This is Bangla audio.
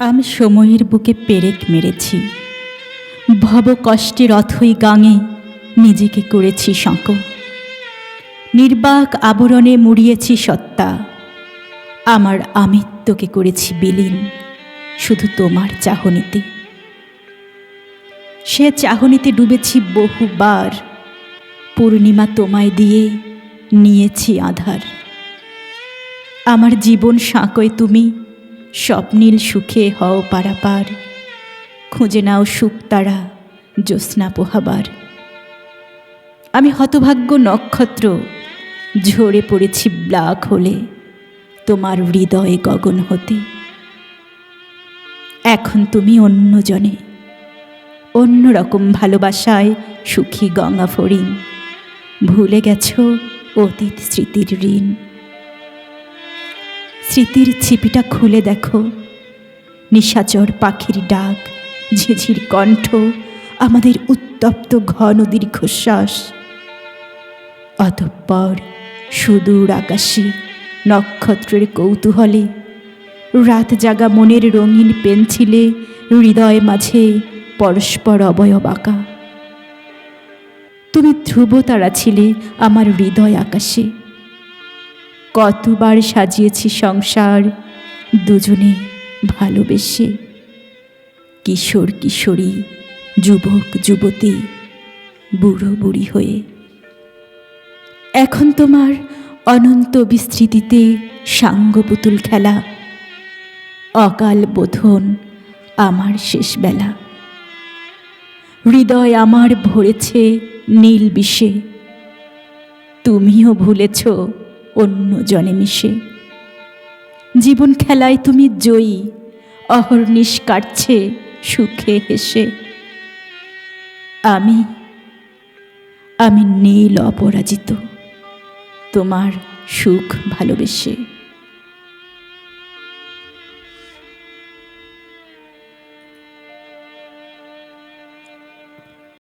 আমি সময়ের বুকে পেরেক মেরেছি। ভব কষ্টের অথই গাঙে নিজেকে করেছি সাঁক নির্বাক আবরণে মুড়িয়েছি সত্তা। আমার আমিত্বকে করেছি বিলীন, শুধু তোমার চাহনিতে। সে চাহনিতে ডুবেছি বহুবার, পূর্ণিমা তোমায় দিয়ে নিয়েছি আধার। আমার জীবন সাঁকোয় তুমি স্বপ্নীল সুখে হও পারাপার। খুঁজে নাও সুখ তারা, জ্যোৎস্না পোহাবার। আমি হতভাগ্য নক্ষত্র, ঝরে পড়েছি ব্লাক হলে, তোমার হৃদয়ে গগন হতে। এখন তুমি অন্যজনে অন্য রকম ভালোবাসায় সুখী গঙ্গা ফড়িং ভুলে গেছো অতীত স্মৃতির ঋণ। স্মৃতির ছিপিটা খুলে দেখো। নিশাচর পাখির ডাক, ঝিঝির কণ্ঠ, আমাদের উত্তপ্ত ঘন দীর্ঘশ্বাস। অতঃপর সুদূর আকাশে, নক্ষত্রের কৌতূহলে, রাত জাগা মনের রঙিন পেন্সিলে হৃদয় মাঝে পরস্পর অবয়ব আঁকা। তুমি ধ্রুবতারা ছিলে আমার হৃদয় আকাশে। কতবার সাজিয়েছি সংসার, দুজনে ভালোবেসে। কিশোর কিশোরী, যুবক যুবতী, বুড়ো বুড়ি হয়ে। এখন তোমার অনন্ত বিস্তৃতিতে সাঙ্গ পুতুল খেলা, অকাল বোধন আমার শেষ বেলা। হৃদয় আমার ভরেছে নীল বিষে। তুমিও ভুলেছ অন্য জনে মিশে। জীবন খেলায় তুমি জয়ী অহর্নিশ কাটছে, সুখে হেসে। আমি আমি নীল অপরাজিত, তোমার সুখ ভালোবেসে।